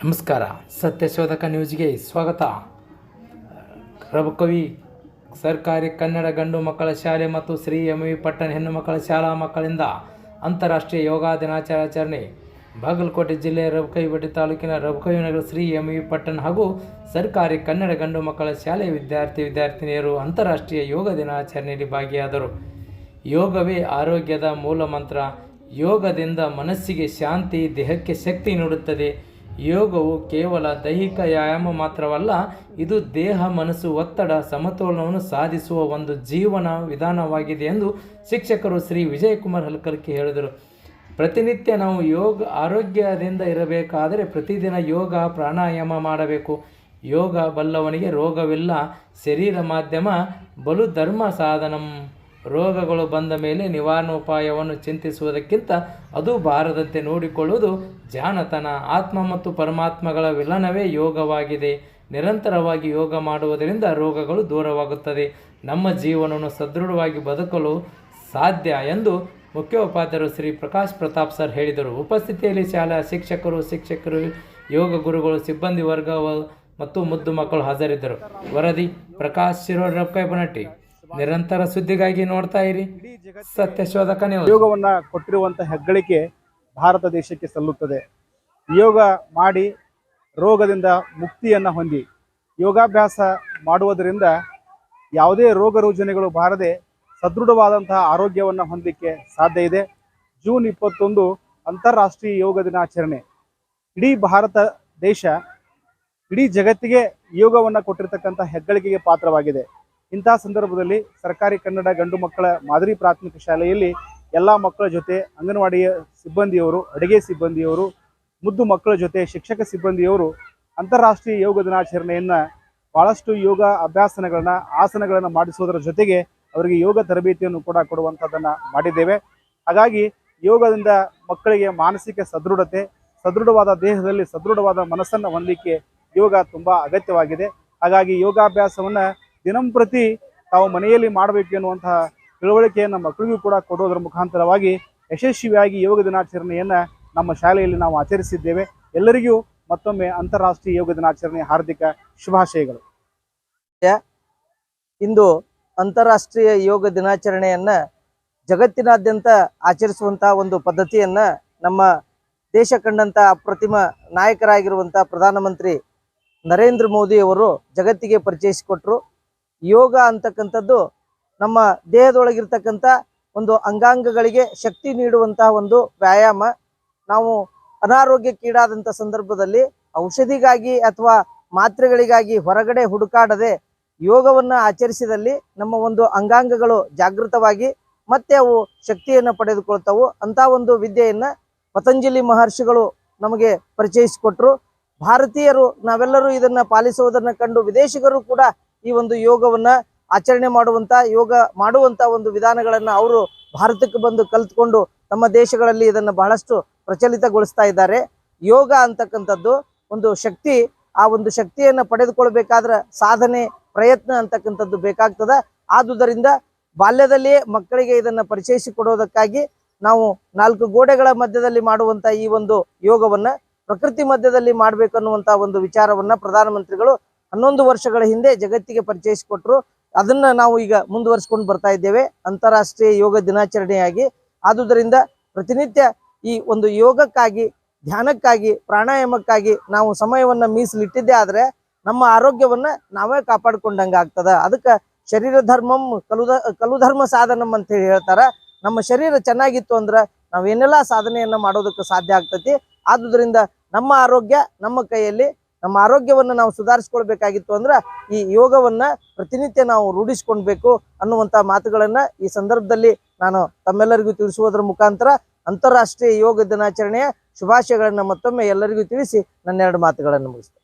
ನಮಸ್ಕಾರ ಸತ್ಯಶೋಧಕ ನ್ಯೂಸ್ಗೆ ಸ್ವಾಗತ ರಬಕವಿ ಸರ್ಕಾರಿ ಕನ್ನಡ ಗಂಡು ಮಕ್ಕಳ ಶಾಲೆ ಮತ್ತು ಶ್ರೀ ಎಂ ವಿ ಪಟ್ಟಣ ಹೆಣ್ಣು ಮಕ್ಕಳ ಶಾಲಾ ಮಕ್ಕಳಿಂದ ಅಂತಾರಾಷ್ಟ್ರೀಯ ಯೋಗ ದಿನಾಚರಣೆ ಬಾಗಲಕೋಟೆ ಜಿಲ್ಲೆಯ ರಬಕವಿಬಡ್ಡಿ ತಾಲೂಕಿನ ರಬಕವಿನಗರ ಶ್ರೀ ಎಂ ವಿ ಪಟ್ಟಣ ಹಾಗೂ ಸರ್ಕಾರಿ ಕನ್ನಡ ಗಂಡು ಮಕ್ಕಳ ಶಾಲೆಯ ವಿದ್ಯಾರ್ಥಿ ವಿದ್ಯಾರ್ಥಿನಿಯರು ಅಂತಾರಾಷ್ಟ್ರೀಯ ಯೋಗ ದಿನಾಚರಣೆಯಲ್ಲಿ ಭಾಗಿಯಾದರು. ಯೋಗವೇ ಆರೋಗ್ಯದ ಮೂಲ ಮಂತ್ರ. ಯೋಗದಿಂದ ಮನಸ್ಸಿಗೆ ಶಾಂತಿ, ದೇಹಕ್ಕೆ ಶಕ್ತಿ ನೀಡುತ್ತದೆ. ಯೋಗವು ಕೇವಲ ದೈಹಿಕ ವ್ಯಾಯಾಮ ಮಾತ್ರವಲ್ಲ, ಇದು ದೇಹ, ಮನಸ್ಸು, ಒತ್ತಡ, ಸಮತೋಲನವನ್ನು ಸಾಧಿಸುವ ಒಂದು ಜೀವನ ವಿಧಾನವಾಗಿದೆ ಎಂದು ಶಿಕ್ಷಕರು ಶ್ರೀ ವಿಜಯಕುಮಾರ್ ಹಲ್ಕರ್ಕಿ ಹೇಳಿದರು. ಪ್ರತಿನಿತ್ಯ ನಾವು ಯೋಗ ಆರೋಗ್ಯದಿಂದ ಇರಬೇಕಾದರೆ ಪ್ರತಿದಿನ ಯೋಗ ಪ್ರಾಣಾಯಾಮ ಮಾಡಬೇಕು. ಯೋಗ ಬಲ್ಲವನಿಗೆ ರೋಗವಿಲ್ಲ, ಶರೀರ ಮಾಧ್ಯಮ, ಬಲು ಧರ್ಮ ಸಾಧನಂ. ರೋಗಗಳು ಬಂದ ಮೇಲೆ ನಿವಾರಣೋಪಾಯವನ್ನು ಚಿಂತಿಸುವುದಕ್ಕಿಂತ ಅದು ಬಾರದಂತೆ ನೋಡಿಕೊಳ್ಳುವುದು ಜಾನತನ ಆತ್ಮ ಮತ್ತು ಪರಮಾತ್ಮಗಳ ವಿಲನವೇ ಯೋಗವಾಗಿದೆ. ನಿರಂತರವಾಗಿ ಯೋಗ ಮಾಡುವುದರಿಂದ ರೋಗಗಳು ದೂರವಾಗುತ್ತದೆ. ನಮ್ಮ ಜೀವನವನ್ನು ಸದೃಢವಾಗಿ ಬದುಕಲು ಸಾಧ್ಯ ಎಂದು ಮುಖ್ಯೋಪಾಧ್ಯಾಯರು ಶ್ರೀ ಪ್ರಕಾಶ್ ಪ್ರತಾಪ್ ಸರ್ ಹೇಳಿದರು. ಉಪಸ್ಥಿತಿಯಲ್ಲಿ ಶಾಲಾ ಶಿಕ್ಷಕರು ಶಿಕ್ಷಕರು, ಯೋಗ ಗುರುಗಳು, ಸಿಬ್ಬಂದಿ ವರ್ಗ ಮತ್ತು ಮುದ್ದು ಮಕ್ಕಳು ಹಾಜರಿದ್ದರು. ವರದಿ, ಪ್ರಕಾಶ್ ಶಿರೋಡ್ ರೊಕ್ಕೈಬನಟ್ಟಿ ನಿರಂತರ ಸುದ್ದಿಗಾಗಿ ನೋಡ್ತಾ ಇರಿ. ಸತ್ಯಶೋಧಕ ಯೋಗವನ್ನ ಕೊಟ್ಟಿರುವಂತ ಹೆಗ್ಗಳಿಕೆ ಭಾರತ ದೇಶಕ್ಕೆ ಸಲ್ಲುತ್ತದೆ. ಯೋಗ ಮಾಡಿ ರೋಗದಿಂದ ಮುಕ್ತಿಯನ್ನ ಹೊಂದಿ ಯೋಗಾಭ್ಯಾಸ ಮಾಡುವುದರಿಂದ ಯಾವುದೇ ರೋಗ ರುಜಿನಗಳು ಬಾರದೆ ಸದೃಢವಾದಂತಹ ಆರೋಗ್ಯವನ್ನು ಹೊಂದಲಿಕ್ಕೆ ಸಾಧ್ಯ ಇದೆ. ಜೂನ್ ಇಪ್ಪತ್ತೊಂದು ಅಂತಾರಾಷ್ಟ್ರೀಯ ಯೋಗ ದಿನಾಚರಣೆ. ಇಡೀ ಭಾರತ ದೇಶ ಇಡೀ ಜಗತ್ತಿಗೆ ಯೋಗವನ್ನು ಕೊಟ್ಟಿರ್ತಕ್ಕಂಥ ಹೆಗ್ಗಳಿಕೆಗೆ ಪಾತ್ರವಾಗಿದೆ. ಇಂತಹ ಸಂದರ್ಭದಲ್ಲಿ ಸರ್ಕಾರಿ ಕನ್ನಡ ಗಂಡು ಮಕ್ಕಳ ಮಾದರಿ ಪ್ರಾಥಮಿಕ ಶಾಲೆಯಲ್ಲಿ ಎಲ್ಲ ಮಕ್ಕಳ ಜೊತೆ ಅಂಗನವಾಡಿಯ ಸಿಬ್ಬಂದಿಯವರು, ಅಡುಗೆ ಸಿಬ್ಬಂದಿಯವರು, ಮುದ್ದು ಮಕ್ಕಳ ಜೊತೆ ಶಿಕ್ಷಕ ಸಿಬ್ಬಂದಿಯವರು ಅಂತಾರಾಷ್ಟ್ರೀಯ ಯೋಗ ದಿನಾಚರಣೆಯನ್ನು ಬಹಳಷ್ಟು ಯೋಗ ಅಭ್ಯಾಸನಗಳನ್ನು, ಆಸನಗಳನ್ನು ಮಾಡಿಸುವುದರ ಜೊತೆಗೆ ಅವರಿಗೆ ಯೋಗ ತರಬೇತಿಯನ್ನು ಕೂಡ ಕೊಡುವಂಥದ್ದನ್ನು ಮಾಡಿದ್ದೇವೆ. ಹಾಗಾಗಿ ಯೋಗದಿಂದ ಮಕ್ಕಳಿಗೆ ಮಾನಸಿಕ ಸದೃಢತೆ, ಸದೃಢವಾದ ದೇಹದಲ್ಲಿ ಸದೃಢವಾದ ಮನಸ್ಸನ್ನು ಹೊಂದಲಿಕ್ಕೆ ಯೋಗ ತುಂಬ ಅಗತ್ಯವಾಗಿದೆ. ಹಾಗಾಗಿ ಯೋಗಾಭ್ಯಾಸವನ್ನ ದಿನಂಪ್ರತಿ ತಾವು ಮನೆಯಲ್ಲಿ ಮಾಡಬೇಕು ಎನ್ನುವಂತಹ ತಿಳುವಳಿಕೆಯನ್ನು ಮಕ್ಕಳಿಗೂ ಕೂಡ ಕೊಡೋದರ ಮುಖಾಂತರವಾಗಿ ಯಶಸ್ವಿಯಾಗಿ ಯೋಗ ದಿನಾಚರಣೆಯನ್ನು ನಮ್ಮ ಶಾಲೆಯಲ್ಲಿ ನಾವು ಆಚರಿಸಿದ್ದೇವೆ. ಎಲ್ಲರಿಗೂ ಮತ್ತೊಮ್ಮೆ ಅಂತಾರಾಷ್ಟ್ರೀಯ ಯೋಗ ದಿನಾಚರಣೆ ಹಾರ್ದಿಕ ಶುಭಾಶಯಗಳು. ಇಂದು ಅಂತಾರಾಷ್ಟ್ರೀಯ ಯೋಗ ದಿನಾಚರಣೆಯನ್ನ ಜಗತ್ತಿನಾದ್ಯಂತ ಆಚರಿಸುವಂತಹ ಒಂದು ಪದ್ಧತಿಯನ್ನ ನಮ್ಮ ದೇಶ ಕಂಡಂಥ ಅಪ್ರತಿಮ ನಾಯಕರಾಗಿರುವಂತ ಪ್ರಧಾನಮಂತ್ರಿ ನರೇಂದ್ರ ಮೋದಿ ಅವರು ಜಗತ್ತಿಗೆ ಪರಿಚಯಿಸಿಕೊಟ್ರು. ಯೋಗ ಅಂತಕ್ಕಂಥದ್ದು ನಮ್ಮ ದೇಹದೊಳಗಿರ್ತಕ್ಕಂಥ ಒಂದು ಅಂಗಾಂಗಗಳಿಗೆ ಶಕ್ತಿ ನೀಡುವಂತಹ ಒಂದು ವ್ಯಾಯಾಮ. ನಾವು ಅನಾರೋಗ್ಯಕ್ಕೀಡಾದಂಥ ಸಂದರ್ಭದಲ್ಲಿ ಔಷಧಿಗಾಗಿ ಅಥವಾ ಮಾತ್ರೆಗಳಿಗಾಗಿ ಹೊರಗಡೆ ಹುಡುಕಾಡದೆ ಯೋಗವನ್ನ ಆಚರಿಸಿದಲ್ಲಿ ನಮ್ಮ ಒಂದು ಅಂಗಾಂಗಗಳು ಜಾಗೃತವಾಗಿ ಮತ್ತೆ ಅವು ಶಕ್ತಿಯನ್ನು ಪಡೆದುಕೊಳ್ತಾವು. ಅಂತ ಒಂದು ವಿದ್ಯೆಯನ್ನ ಪತಂಜಲಿ ಮಹರ್ಷಿಗಳು ನಮಗೆ ಪರಿಚಯಿಸಿಕೊಟ್ರು. ಭಾರತೀಯರು ನಾವೆಲ್ಲರೂ ಇದನ್ನ ಪಾಲಿಸುವುದನ್ನು ಕಂಡು ವಿದೇಶಿಗರು ಕೂಡ ಈ ಒಂದು ಯೋಗವನ್ನ ಆಚರಣೆ ಮಾಡುವಂತ, ಯೋಗ ಮಾಡುವಂತ ಒಂದು ವಿಧಾನಗಳನ್ನ ಅವರು ಭಾರತಕ್ಕೆ ಬಂದು ಕಲ್ತ್ಕೊಂಡು ತಮ್ಮ ದೇಶಗಳಲ್ಲಿ ಇದನ್ನ ಬಹಳಷ್ಟು ಪ್ರಚಲಿತಗೊಳಿಸ್ತಾ ಇದ್ದಾರೆ. ಯೋಗ ಅಂತಕ್ಕಂಥದ್ದು ಒಂದು ಶಕ್ತಿ, ಆ ಒಂದು ಶಕ್ತಿಯನ್ನ ಪಡೆದುಕೊಳ್ಬೇಕಾದ್ರೆ ಸಾಧನೆ, ಪ್ರಯತ್ನ ಅಂತಕ್ಕಂಥದ್ದು ಬೇಕಾಗ್ತದ. ಆದುದರಿಂದ ಬಾಲ್ಯದಲ್ಲಿಯೇ ಮಕ್ಕಳಿಗೆ ಇದನ್ನ ಪರಿಚಯಿಸಿಕೊಡೋದಕ್ಕಾಗಿ ನಾವು ನಾಲ್ಕು ಗೋಡೆಗಳ ಮಧ್ಯದಲ್ಲಿ ಮಾಡುವಂತ ಈ ಒಂದು ಯೋಗವನ್ನ ಪ್ರಕೃತಿ ಮಧ್ಯದಲ್ಲಿ ಮಾಡ್ಬೇಕನ್ನುವಂತ ಒಂದು ವಿಚಾರವನ್ನ ಪ್ರಧಾನಮಂತ್ರಿಗಳು ಹನ್ನೊಂದು ವರ್ಷಗಳ ಹಿಂದೆ ಜಗತ್ತಿಗೆ ಪರಿಚಯಿಸಿಕೊಟ್ರು. ಅದನ್ನ ನಾವು ಈಗ ಮುಂದುವರಿಸ್ಕೊಂಡು ಬರ್ತಾ ಇದ್ದೇವೆ. ಅಂತಾರಾಷ್ಟ್ರೀಯ ಯೋಗ ದಿನಾಚರಣೆಯಾಗಿ. ಆದುದರಿಂದ ಪ್ರತಿನಿತ್ಯ ಈ ಒಂದು ಯೋಗಕ್ಕಾಗಿ, ಧ್ಯಾನಕ್ಕಾಗಿ, ಪ್ರಾಣಾಯಾಮಕ್ಕಾಗಿ ನಾವು ಸಮಯವನ್ನ ಮೀಸಲಿಟ್ಟಿದ್ದೇ ಆದ್ರೆ ನಮ್ಮ ಆರೋಗ್ಯವನ್ನ ನಾವೇ ಕಾಪಾಡ್ಕೊಂಡಂಗ ಆಗ್ತದ. ಅದಕ್ಕೆ ಶರೀರ ಧರ್ಮಂ ಕಲುದ ಕಲುಧರ್ಮ ಸಾಧನಂ ಅಂತ ಹೇಳಿ ಹೇಳ್ತಾರ. ನಮ್ಮ ಶರೀರ ಚೆನ್ನಾಗಿತ್ತು ಅಂದ್ರ ನಾವೇನೆಲ್ಲಾ ಸಾಧನೆಯನ್ನ ಮಾಡೋದಕ್ಕೆ ಸಾಧ್ಯ ಆಗ್ತತಿ. ಆದುದರಿಂದ ನಮ್ಮ ಆರೋಗ್ಯ ನಮ್ಮ ಕೈಯಲ್ಲಿ ನಮ್ಮ ಆರೋಗ್ಯವನ್ನು ನಾವು ಸುಧಾರಿಸ್ಕೊಳ್ಬೇಕಾಗಿತ್ತು ಅಂದ್ರ ಈ ಯೋಗವನ್ನ ಪ್ರತಿನಿತ್ಯ ನಾವು ರೂಢಿಸ್ಕೊಳ್ಬೇಕು ಅನ್ನುವಂತ ಮಾತುಗಳನ್ನ ಈ ಸಂದರ್ಭದಲ್ಲಿ ನಾನು ತಮ್ಮೆಲ್ಲರಿಗೂ ತಿಳಿಸುವುದರ ಮುಖಾಂತರ ಅಂತಾರಾಷ್ಟ್ರೀಯ ಯೋಗ ದಿನಾಚರಣೆಯ ಶುಭಾಶಯಗಳನ್ನ ಮತ್ತೊಮ್ಮೆ ಎಲ್ಲರಿಗೂ ತಿಳಿಸಿ ನನ್ನೆರಡು ಮಾತುಗಳನ್ನು ಮುಗಿಸ್ತೇನೆ.